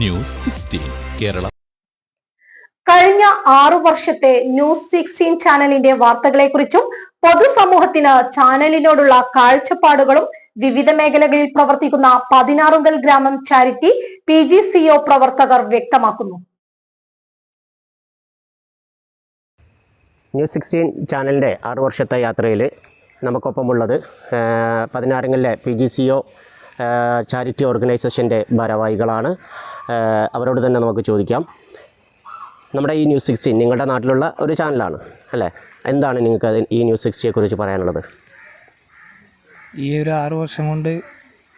News sixteen Kerala. കഴിഞ്ഞ ആറു വർഷത്തെ ന്യൂസ് സിക്സ്റ്റീൻ ചാനലിന്റെ വാർത്തകളെക്കുറിച്ചും പൊതുസമൂഹത്തിന് ചാനലിനോടുള്ള കാഴ്ചപ്പാടുകളും വിവിധ മേഖലകളിൽ പ്രവർത്തിക്കുന്ന പതിനാറുങ്കൽ ഗ്രാമം ചാരിറ്റി പി ജി സിഒ പ്രവർത്തകർ വ്യക്തമാക്കുന്നു. ന്യൂസ് സിക്സ്റ്റീൻ ചാനലിന്റെ ആറു വർഷത്തെ യാത്രയിൽ നമുക്കൊപ്പമുള്ളത് പതിനാറുങ്കലിലെ P G C O charity ഓർഗനൈസേഷന്റെ ഭാരവാഹികളാണ്. അവരോട് തന്നെ നമുക്ക് ചോദിക്കാം. നമ്മുടെ ഈ ന്യൂസ് സിക്സ്റ്റീൻ നിങ്ങളുടെ നാട്ടിലുള്ള ഒരു ചാനലാണ് അല്ലേ? എന്താണ് നിങ്ങൾക്ക് ഈ ന്യൂസ് സിക്സ്റ്റിയെക്കുറിച്ച് പറയാനുള്ളത്? ഈ ഒരു ആറു വർഷം കൊണ്ട്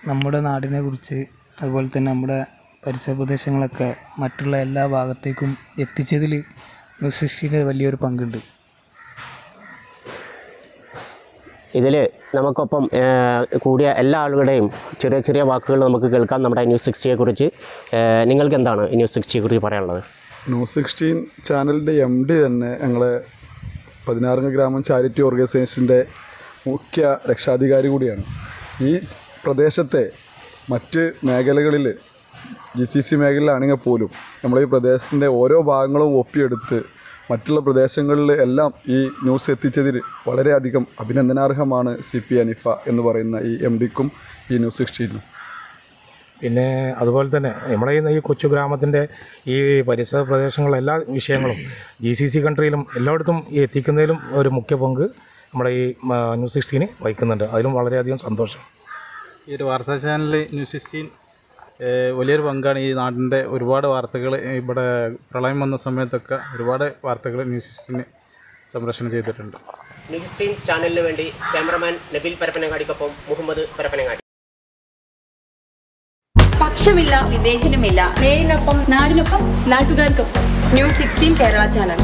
നമ്മുടെ നാടിനെ കുറിച്ച് അതുപോലെ തന്നെ നമ്മുടെ പരിസര പ്രദേശങ്ങളൊക്കെ മറ്റുള്ള എല്ലാ ഭാഗത്തേക്കും എത്തിച്ചതിൽ ന്യൂസ് സിക്സ്റ്റീന്റെ വലിയൊരു പങ്കുണ്ട്. ഇതിൽ നമുക്കൊപ്പം കൂടിയ എല്ലാ ആളുകളുടെയും ചെറിയ ചെറിയ വാക്കുകൾ നമുക്ക് കേൾക്കാം നമ്മുടെ ന്യൂസ് സിക്സ്റ്റിയെക്കുറിച്ച് നിങ്ങൾക്ക് എന്താണ് ന്യൂസ് സിക്സ്റ്റിയെക്കുറിച്ച് പറയാനുള്ളത്? ന്യൂസ് സിക്സ്റ്റീൻ ചാനലിന്റെ എം ഡി തന്നെ ഞങ്ങളെ പതിനാറംഗ ഗ്രാമം ചാരിറ്റി ഓർഗനൈസേഷന്റെ മുഖ്യ രക്ഷാധികാരി കൂടിയാണ്. ഈ പ്രദേശത്തെ മറ്റ് മേഖലകളിൽ ജി സി സി മേഖലയിലാണെങ്കിൽ പോലും നമ്മൾ ഈ പ്രദേശത്തിന്റെ ഓരോ ഭാഗങ്ങളും ഒപ്പിയെടുത്ത് മറ്റുള്ള പ്രദേശങ്ങളിൽ എല്ലാം ഈ ന്യൂസ് എത്തിച്ചതിൽ വളരെയധികം അഭിനന്ദനാർഹമാണ് സി പി അനിഫ എന്ന് പറയുന്ന ഈ എം ഡിക്കും ഈ ന്യൂസ് സിക്സ്റ്റീനും. പിന്നെ അതുപോലെ തന്നെ നമ്മുടെ ഈ കൊച്ചു ഗ്രാമത്തിന്റെ ഈ പരിസര പ്രദേശങ്ങളിലെ എല്ലാ വിഷയങ്ങളും ജി സി സി കൺട്രിയിലും എല്ലായിടത്തും ഈ എത്തിക്കുന്നതിലും ഒരു മുഖ്യ പങ്ക് നമ്മുടെ ഈ ന്യൂസ് സിക്സ്റ്റീന് വഹിക്കുന്നുണ്ട്. അതിലും വളരെയധികം സന്തോഷം. ഈ ഒരു വാർത്താ ചാനൽ ന്യൂസ് സിക്സ്റ്റീൻ വലിയൊരു പങ്കാണ് ഈ നാടിന്റെ ഒരുപാട് വാർത്തകൾ ഇവിടെ പ്രളയം വന്ന സമയത്തൊക്കെ ഒരുപാട് വാർത്തകൾ ന്യൂസ് സിസ്റ്റിന് സംപ്രേഷണം ചെയ്തിട്ടുണ്ട്. ന്യൂസ് ടീം ചാനലിന് വേണ്ടി ക്യാമറമാൻ നബിൽ പരപ്പനങ്ങാടിക്കൊപ്പം മുഹമ്മദ് പരപ്പനങ്ങാടി. പക്ഷമില്ല വിവേചനമില്ല നേരിനൊപ്പം നാടിനൊപ്പം നാട്ടുകാർക്കൊപ്പം. News sixteen Kerala channel.